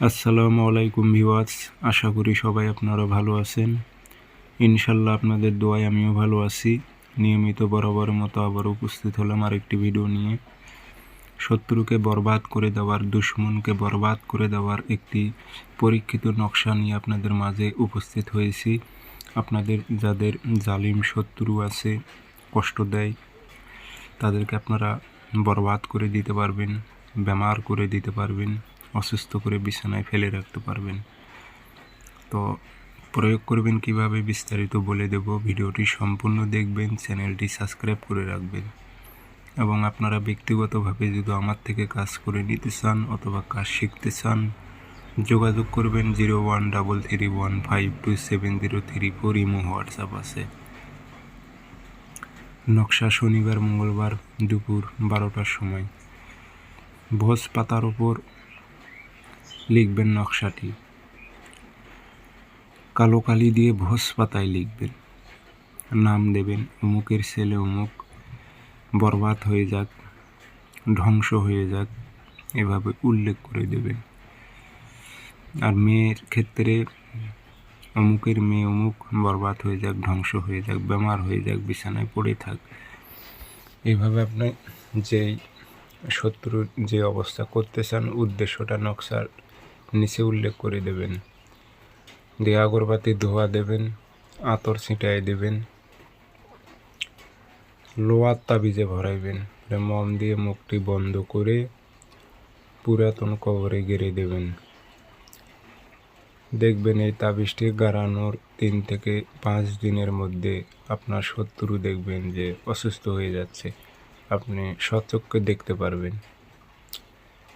আসসালামু আলাইকুম ভিওয়ার্স আশা করি সবাই আপনারা ভালো আছেন। ইনশাল্লাহ আপনাদের দোয়ায় আমিও ভালো আছি। নিয়মিত বরাবরের মতো আবার উপস্থিত হলাম আরেকটি ভিডিও নিয়ে। শত্রুকে বরবাদ করে দেওয়ার, দুশ্মনকে বরবাদ করে দেওয়ার একটি পরীক্ষিত নকশা নিয়ে আপনাদের মাঝে উপস্থিত হয়েছি। আপনাদের যাদের জালিম শত্রু আছে, কষ্ট দেয়, তাদেরকে আপনারা বরবাদ করে দিতে পারবেন, বেমার করে দিতে পারবেন। অসুস্থ করে বিছানায় ফেলে রাখতে পারবেন। তো প্রয়োগ করবেন কীভাবে বিস্তারিত বলে দেব। ভিডিওটি সম্পূর্ণ দেখবেন, চ্যানেলটি সাবস্ক্রাইব করে রাখবেন। এবং আপনারা ব্যক্তিগতভাবে যদি আমার থেকে কাজ করে নিতে চান অথবা কাজ শিখতে চান, যোগাযোগ করবেন zero one double three one five two seven zero three four imo WhatsApp আছে। নকশা শনিবার মঙ্গলবার দুপুর বারোটার সময়। ভোজ পাতার ওপর লিখবেন নকশাটি। কালো কালি দিয়ে ভোজ পাতায় লিখবেন। নাম দেবেন, অমুকের ছেলে অমুক। বরবাদ হয়ে যাক, ধ্বংস হয়ে যাক। এভাবে উল্লেখ করে দেবেন। আর মেয়ের ক্ষেত্রে, অমুকের মেয়ে অমুক, বরবাদ হয়ে যাক, ধ্বংস হয়ে যাক, বেমার হয়ে যাক, বিছানায় পড়ে থাক। এইভাবে আপনি যেই শত্রুর যে অবস্থা করতে চান, উদ্দেশ্যটা নকশার নিচে উল্লেখ করে দেবেন। দিয়ে আগরবাতি, ধোয়া দেবেন, আতর ছিটাই দেবেন লোয়ার তাবিজে ভরাইবেন। মম দিয়ে মুখটি বন্ধ করে পুরাতন কবরে গেড়ে দেবেন। দেখবেন এই তাবিজটি গাড়ানোর তিন থেকে পাঁচ দিনের মধ্যে আপনার শত্রু দেখবেন যে অসুস্থ হয়ে যাচ্ছে। আপনি সচক্ষে দেখতে পারবেন।